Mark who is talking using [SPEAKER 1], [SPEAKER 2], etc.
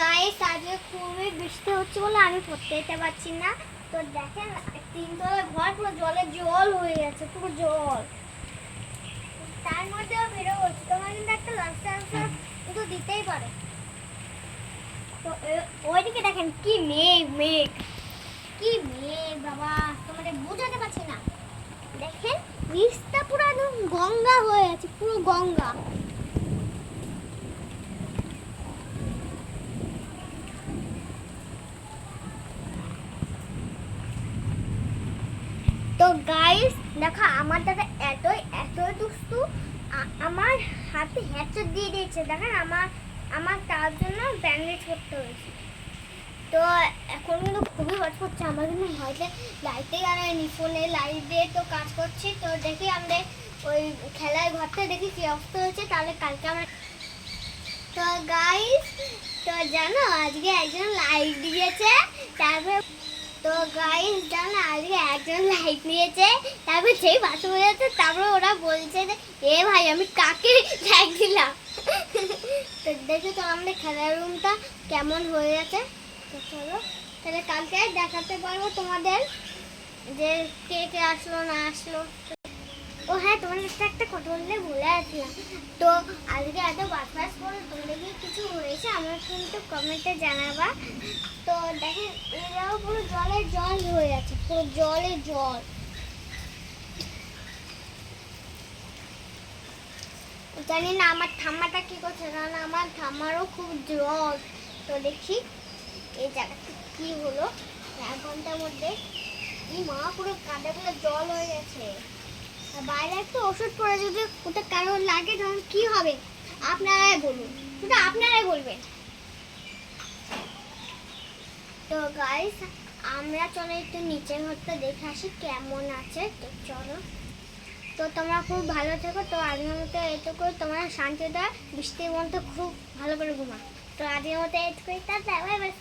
[SPEAKER 1] Guys আজকে খুবই বৃষ্টি হচ্ছে বলে আমি পড়তে যেতে পারছি না। তো দেখেন তিনতলা ঘর পুরো জলে জল হয়ে গেছে, পুরো জল। তার বেরো হচ্ছে তোমার কিন্তু একটা লাস্ট আনসার কিন্তু দিতেই পারো। তো ওইদিকে দেখেন, কি মেঘ মেঘ। কি মেঘ, বাবা, তোমাদের বোঝাতে পারছি না। দেখেন পুরো একদম গঙ্গা হয়ে আছে, পুরো গঙ্গা। তো গাইস দেখো আমার দাদা এতই এতই দুস্তু আমার হাতে হ্যাচর দিয়ে দিয়েছে। দেখেন আমার আমার তার জন্য ব্যান্ডেজ করতে হয়েছে। তো এখন কিন্তু খুবই হট করছে আমার কিন্তু হয়তো লাইটে আনায়নি ফোনে লাইট দিয়ে তো কাজ করছি। তো দেখি আমরা ওই খেলার ঘরটা দেখি কি অবস্থা হয়েছে, তাহলে কালকে আমরা তো গাইস তো জানো আজকে একজন লাইট দিয়েছে, তারপরে গাইস জানো, আজকে একজন লাইট নিয়েছে, তারপর যেই বাসে যাচ্ছে তারপরে ওরা বলছে যে, এ ভাই, আমি কাকে লাইট দিলাম? তো দেখো তো আমাদের খেলার রুমটা কেমন হয়ে গেছে তো চলো, তাহলে কালকে দেখাতে পারব তোমাদের যে কে কে আসলো, না আসলো। ও হ্যাঁ তোমাদের সাথে একটা কথা বললে ভুলে আসলাম তো আজকে এত বাতাস পড়ল তোমাদের কিছু হয়েছে? আমার কিন্তু কমেন্টে জানাবা। তো দেখেন, এরাও জলে জল হয়ে আছে পুরো জলে জল। জানি না, আমার ঠাম্মাটা কি করছে না আমার ঠাম্মারও খুব জ্বর। তো দেখি, এই জায়গাটা কি হলো। এক ঘণ্টার মধ্যে, এই মা পুরো কাঁধে জল হয়ে গেছে। বাইরে একটা ওষুধ পড়ে, যদি ওটা কারোর লাগে, তখন কি হবে? আপনারাই বলুন। শুধু আপনারাই বলবেন। তো গাইস আমরা চলো একটু নিচের ঘরটা দেখে আসি, কেমন আছে। তো চলো। তো তোমরা খুব ভালো থেকো। তো আজকের মতো এটুকু তোমরা শান্তি দেয় বৃষ্টির মতো খুব ভালো করে ঘুমা তো আজকের মতো এটুকুই। তা বাই বাই